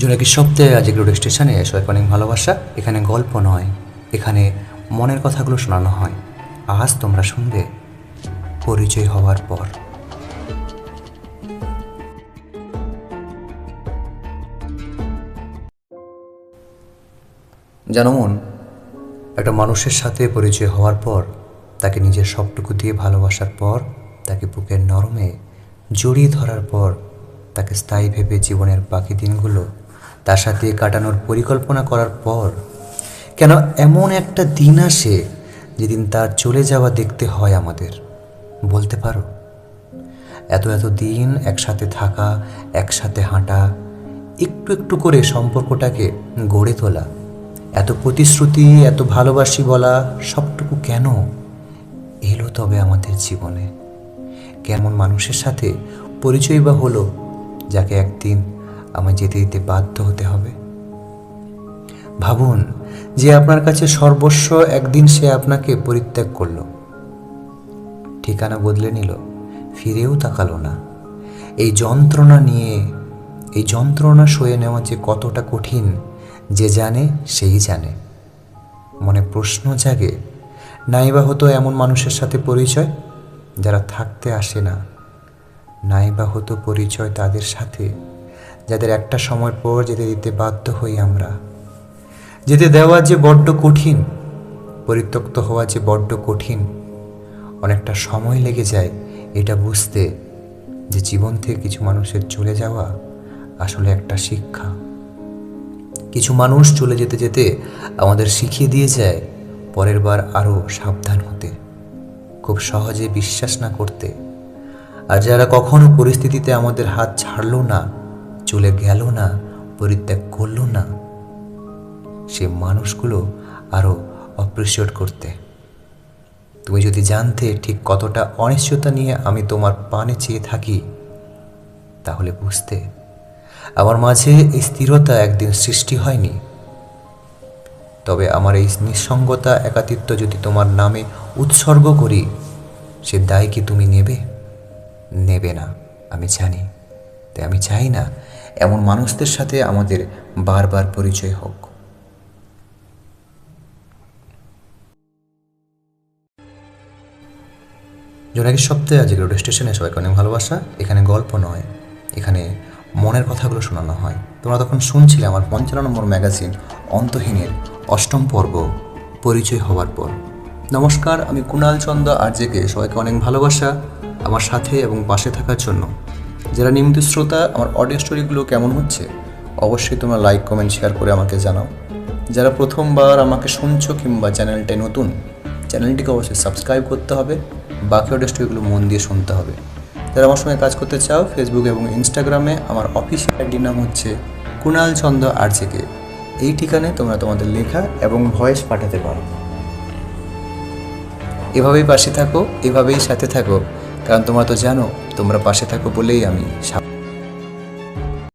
জোনাকি সপ্তাহে আজ রেডিও স্টেশনে অনেক ভালোবাসা। এখানে গল্প নয়, এখানে মনের কথাগুলো শোনানো হয়। আজ তোমরা শুনবে পরিচয় হওয়ার পর। জানো মন, একটা মানুষের সাথে পরিচয় হওয়ার পর, তাকে নিজের সবটুকু দিয়ে ভালোবাসার পর, তাকে বুকের নরমে জড়িয়ে ধরার পর, তাকে স্থায়ী ভেবে জীবনের বাকি দিনগুলো তার সাথে কাটানোর পরিকল্পনা করার পর, কেন এমন একটা দিন আসে যেদিন তার চলে যাওয়া দেখতে হয় আমাদের? বলতে পারো। এত এত দিন একসাথে থাকা, একসাথে হাঁটা, একটু একটু করে সম্পর্কটাকে গড়ে তোলা, এত প্রতিশ্রুতি, এত ভালোবাসি বলা সবটুকু কেন এলো তবে আমাদের জীবনে? কেমন মানুষের সাথে পরিচয় বা হলো যাকে একদিন আমায় যেতে দিতে বাধ্য হতে হবে। ভাবুন যে আপনার কাছে সর্বস্ব একদিন সে আপনাকে পরিত্যাগ করল। ঠিকানা বদলে নিল, ফিরেও তাকালো না। এই যন্ত্রণা নিয়ে, এই যন্ত্রণা সয়ে নেওয়া যে কতটা কঠিন, যে জানে সেই জানে। মনে প্রশ্ন জাগে, নাইবা হতো এমন মানুষের সাথে পরিচয় যারা থাকতে আসে না। নাইবা হতো পরিচয় তাদের সাথে যাদের একটা সময় পর যেতে দিতে বাধ্য হই আমরা। যেতে দেওয়া যে বড্ড কঠিন, পরিত্যক্ত হওয়া যে বড্ড কঠিন, অনেকটা সময় লেগে যায় এটা বুঝতে যে জীবন থেকে কিছু মানুষের চলে যাওয়া আসলে একটা শিক্ষা। কিছু মানুষ চলে যেতে যেতে আমাদের শিখিয়ে দিয়ে যায় পরের বার আরও সাবধান হতে, খুব সহজে বিশ্বাস না করতে। আর যারা কখনো পরিস্থিতিতে আমাদের হাত ছাড়লো না চলে গেল না, পরিত্যাগ করল না। সে মানুষগুলো আরও অপ্রিসিয়েট করতে। তুমি যদি জানতে ঠিক কতটা অনিশ্চয়তা নিয়ে আমি তোমার পানে চেয়ে থাকি, তাহলে বুঝতে আমার মাঝে এই স্থিরতা একদিন সৃষ্টি হয়নি। তবে আমার এই নিঃসঙ্গতা একাতিত্ব যদি তোমার নামে উৎসর্গ করি, সে দায় কি তুমি নেবে? নেবে না, আমি জানি। তাই আমি চাই না এমন মানুষদের সাথে আমাদের বারবার পরিচয় হোক। জোনাকি সপ্তাহে আজকে রেডিও স্টেশনে সবাইকে অনেক ভালোবাসা, এখানে গল্প নয়, এখানে মনের কথাগুলো শোনানো হয়। তোমরা তখন শুনছিলে আমার পঞ্চান্ন নম্বর ম্যাগাজিন অন্তহীনের অষ্টম পর্ব, পরিচয় হওয়ার পর। নমস্কার, আমি কুণাল চন্দ আরজেকে সবাইকে অনেক ভালোবাসা, আমার সাথে এবং পাশে থাকার জন্য। যারা নিয়মিত শ্রোতা, আমার অডিও স্টোরিগুলো কেমন হচ্ছে, অবশ্যই তোমরা লাইক কমেন্ট শেয়ার করে আমাকে জানাও। যারা প্রথমবার আমাকে শুনছো কিংবা চ্যানেলটায় নতুন চ্যানেলটিকে অবশ্যই সাবস্ক্রাইব করতে হবে, বাকি অডিও স্টোরিগুলো মন দিয়ে শুনতে হবে। যারা আমার সঙ্গে কাজ করতে চাও ফেসবুক এবং ইনস্টাগ্রামে আমার অফিসিয়াল আইডির নাম হচ্ছে কুণাল চন্দ্র আরজেকে। এই ঠিকানায় তোমরা তোমাদের লেখা এবং ভয়েস পাঠাতে পারো। এভাবেই পাশে থাকো, এভাবেই সাথে থাকো। কারণ তোমরা তো জানো তোমরা পাশে থাকো বলেই আমি